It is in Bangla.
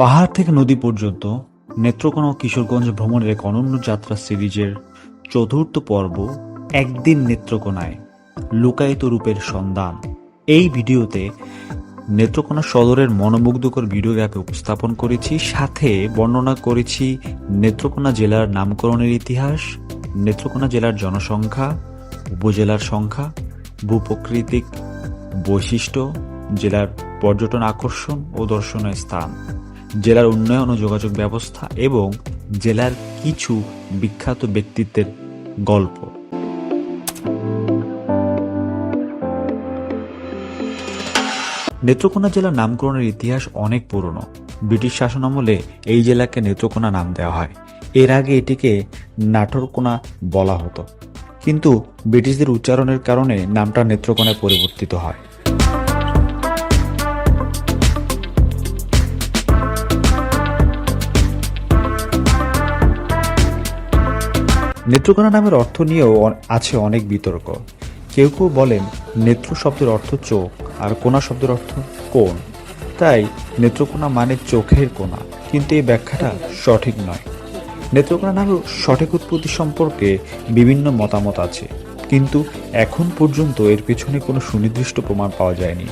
পাহাড় থেকে নদী পর্যন্ত নেত্রকোনা ও কিশোরগঞ্জ ভ্রমণের এক অনন্য যাত্রা সিরিজের চতুর্থ পর্ব একদিন নেত্রকোনায় লুকায়িত রূপের সন্ধান। এই ভিডিওতে নেত্রকোনা সদরের মনোমুগ্ধকর ভিডিওগ্রাফি উপস্থাপন করেছি, সাথে বর্ণনা করেছি নেত্রকোনা জেলার নামকরণের ইতিহাস, নেত্রকোনা জেলার জনসংখ্যা, উপজেলার সংখ্যা, ভূপ্রকৃতিক বৈশিষ্ট্য, জেলার পর্যটন আকর্ষণ ও দর্শনীয় স্থান। জেলার উন্নয়ন ও যোগাযোগ ব্যবস্থা এবং জেলার কিছু বিখ্যাত ব্যক্তিত্বের গল্প। নেত্রকোনা জেলার নামকরণের ইতিহাস অনেক পুরনো। ব্রিটিশ শাসন আমলে এই জেলাকে নেত্রকোনা নাম দেওয়া হয়। এর আগে এটিকে নাটোরকোনা বলা হতো। কিন্তু ব্রিটিশদের উচ্চারণের কারণে নামটা নেত্রকোনায় পরিবর্তিত হয়। নেত্রকোনা নামের অর্থ নিয়েও আছে অনেক বিতর্ক। কেউ কেউ বলেন নেত্র শব্দের অর্থ চোখ আর কোনা শব্দের অর্থ কোন তাই নেত্রকোনা মানে চোখের কোনা কিন্তু এই ব্যাখ্যাটা সঠিক নয়। নেত্রকোনা নামের সঠিক উৎপত্তি সম্পর্কে বিভিন্ন মতামত আছে, কিন্তু এখন পর্যন্ত এর পেছনে কোনো সুনির্দিষ্ট প্রমাণ পাওয়া যায়নি।